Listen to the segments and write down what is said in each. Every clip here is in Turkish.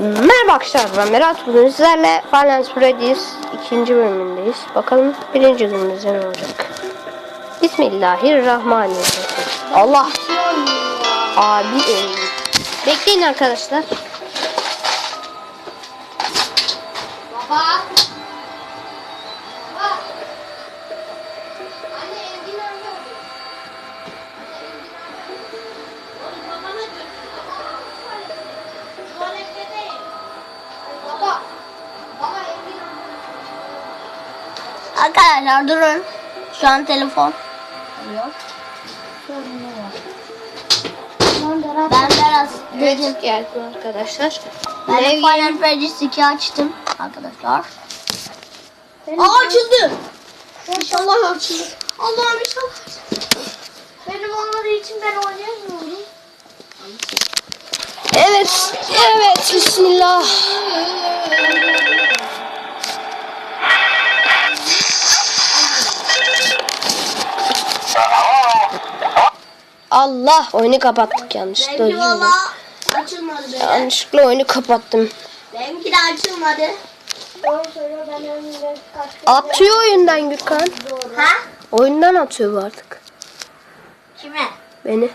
Merhaba arkadaşlar ben Berat bugün sizlerle Finance Freddy's ikinci bölümündeyiz. Bakalım birinci günümüzde ne olacak. Bismillahirrahmanirrahim. Allah abi öldü. Bekleyin arkadaşlar. Arkadaşlar durun. Şu an telefon. Ben biraz dedim. Geldim arkadaşlar. Ben de Final Fantasy 2 açtım arkadaşlar. Aa açıldı. İnşallah açıldı. Allah'ım inşallah. Benim onları için ben oynayamıyorum. Evet, evet bismillah. Allah oyunu kapattık yanlışlıkla. Benimki valla açılmadı böyle. Yanlışlıkla oyunu kapattım. Benimki de açılmadı. Atıyor oyundan Gürkan. Ha? Oyundan atıyor bu artık. Kime? Beni.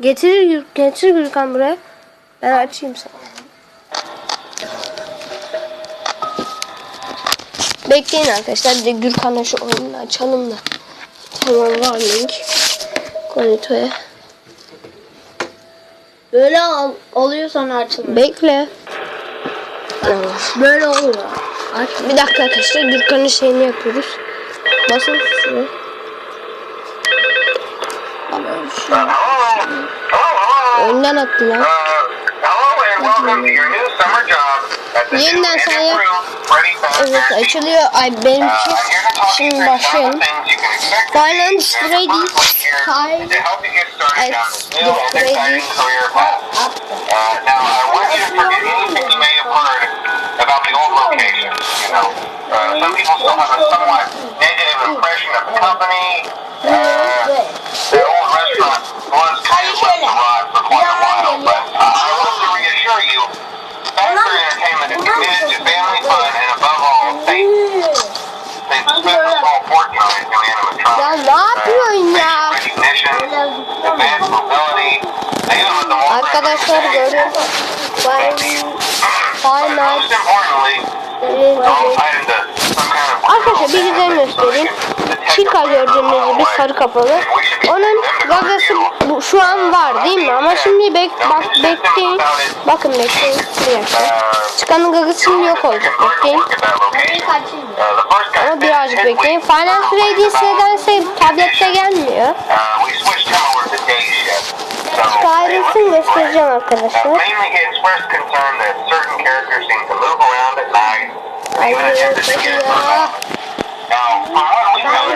Getir, Gür- getir Gürkan buraya. Ben açayım sana. Bekleyin arkadaşlar. Bir de Gürkan'a şu oyunu açalım da. Tamam var link. Konitoya. Böyle ol- oluyor sonra açılmıyor. Bekle. Böyle oluyor. Aç. Bir dakika arkadaşlar. Gürkan'ın şeyini yapıyoruz. Basın şuraya. Oyundan attı lan. Hello and welcome to your new summer job Yine sayı Evet açılıyor. Ay benim şimdi başlayalım. Violence Ready Ready uh, About the old location, you know. Uh, some people still have a somewhat negative impression of the company. Uh, the old restaurant was kind of left for quite a while, but uh, I want to reassure you committed to family fun and above all. They Arkadaşlar the görüyor musunuz? Ben But most importantly, all Arkadaşlar bir güzel göstereyim. Chica gördüğünüz gibi sarı kafalı. Onun gagası bu, şu an var değil mi? Ama şimdi bek, bak bekleyin. Bakın bekleyin. Bir dakika. Chica'nın gagası şimdi yok olacak. Bekleyin. Ama birazcık bekleyin. Final Freddy's nedense tablette gelmiyor. Ayrılsın göstereceğim arkadaşlar. mainly Now, what we know,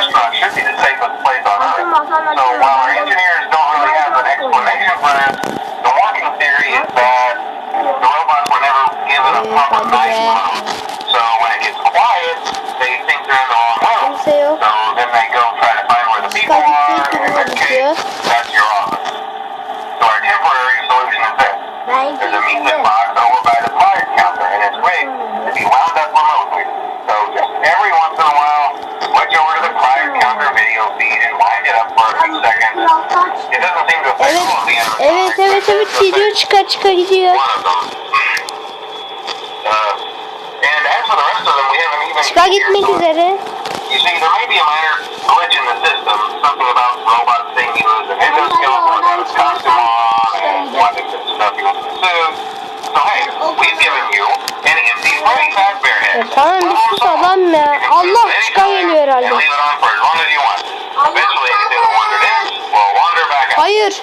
restaurant should be the safest place on earth. So while engineers don't really have an explanation the theory is that the robots were never given a proper night mode. So when it gets quiet, they think they're in the wrong. So then they go try to find where the people are, and in case, that's your. So our temporary solution is. There's a we've given you an empty Freddy Fazbear head. Ya tamam bir sus adam ya. Allah use it çıka anytime geliyor herhalde. Hayır.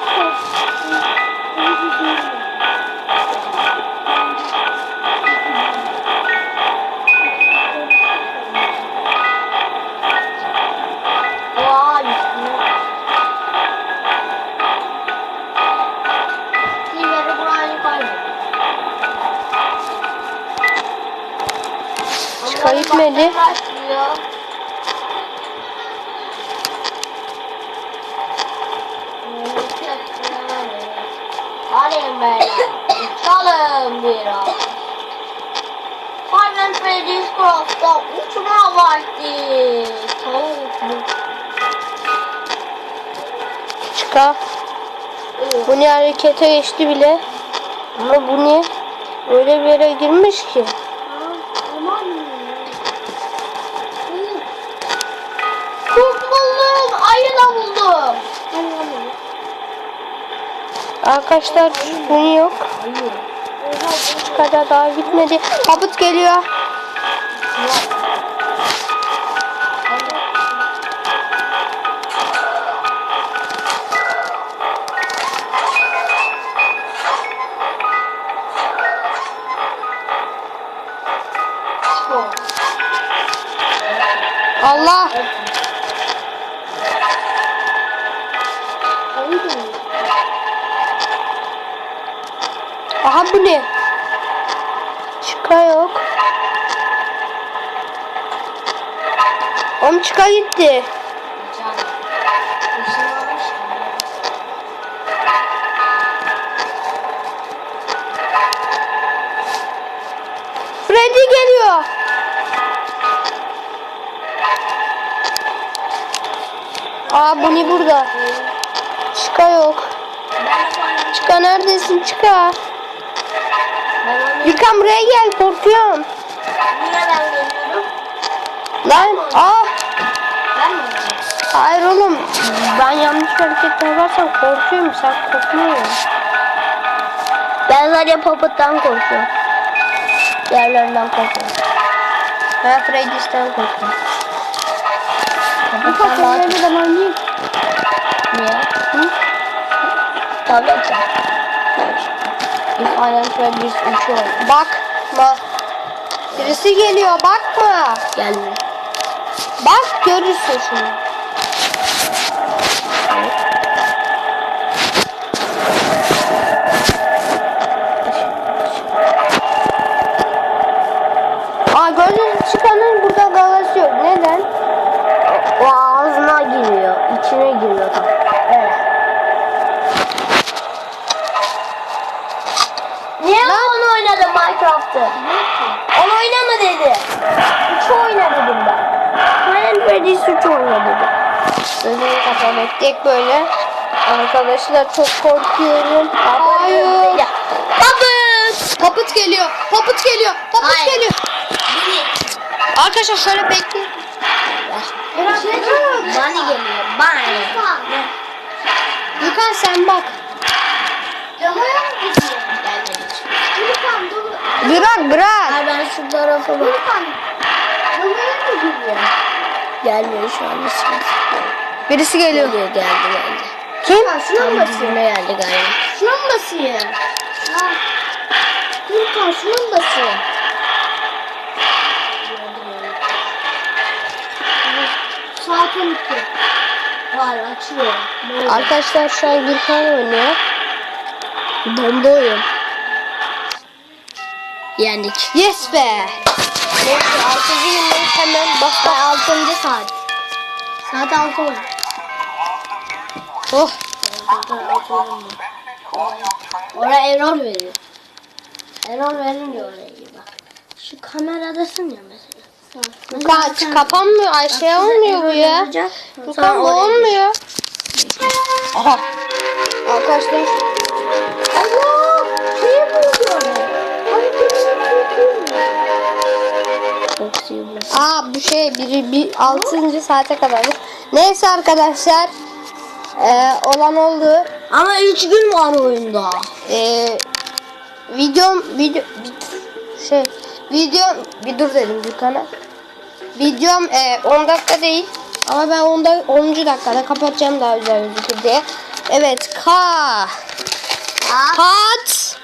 Başlıyor. Hadi beyler. Uçalım biraz. Final Freddy's Cross'ta uçma vakti. Tavuk mu? Çıka. Bu ne harekete geçti bile. Ama bu ne? Öyle bir yere girmiş ki. Arkadaşlar bunu yok. Çıkada daha gitmedi. Kaput geliyor. Allah. Aha bu ne? Çıka yok. Oğlum çıka gitti. Freddy geliyor. Aa bu ne burada? Çıka yok. Çıka neredesin çıka? Gürkan buraya gel korkuyorum. Niye ben geliyorum? Lan aa Ben mi? hayır oğlum ben yanlış hareket yaparsam korkuyorum sen korkmuyorsun. Ben sadece Puppet'tan korkuyorum. Diğerlerinden korkuyorum. Ben Freddy'sten korkuyorum. Puppet'tan daha çok. zaman oynayayım. Niye? Hı? Ya. Bir Final Freddy's 3 oyun. Bakma. Birisi geliyor bakma. Gelmiyor. Bak görürsün şimdi. Gözümü kapalı tek böyle. Arkadaşlar çok korkuyorum. Hayır. Papıt. Papıt geliyor. Papıt geliyor. Papıt Hayır. geliyor. Arkadaşlar şöyle bekleyin. Bani geliyor. Bani. Yukan sen bak. Bırak bırak. Hayır ben şu tarafa bak. Gelmiyor şu an hiç. Birisi geliyor. Geliyor geldi geldi. Kim? Şuna mı basıyor? geldi galiba. Şuna mı basıyor? Ha. Lütfen şuna mı basıyor? Saat 12. Var açıyor. Arkadaşlar şu an Gürkan oynuyor. Bomba oyun. Yendik. Yes be. Neyse 6. gündeyiz hemen bak. 6. saat. Saat 6 oldu. Oh. Oraya error veriyor. Error verince oraya gir bak. Şu kameradasın ya mesela. Kaç kapanmıyor. Ay şey olmuyor bu ya. Bu olmuyor. Aha. Arkadaşlar. Allah! Şey buldu. Aa bu şey biri bir 6. saate kadar. Neyse arkadaşlar. Ee, olan oldu. Ama 3 gün var oyunda. Ee, videom video bir- şey video bir dur dedim Gürkan'a. Videom e, 10 dakika değil ama ben 10, da, 10. dakikada kapatacağım daha güzel gözükür diye. Evet ka kat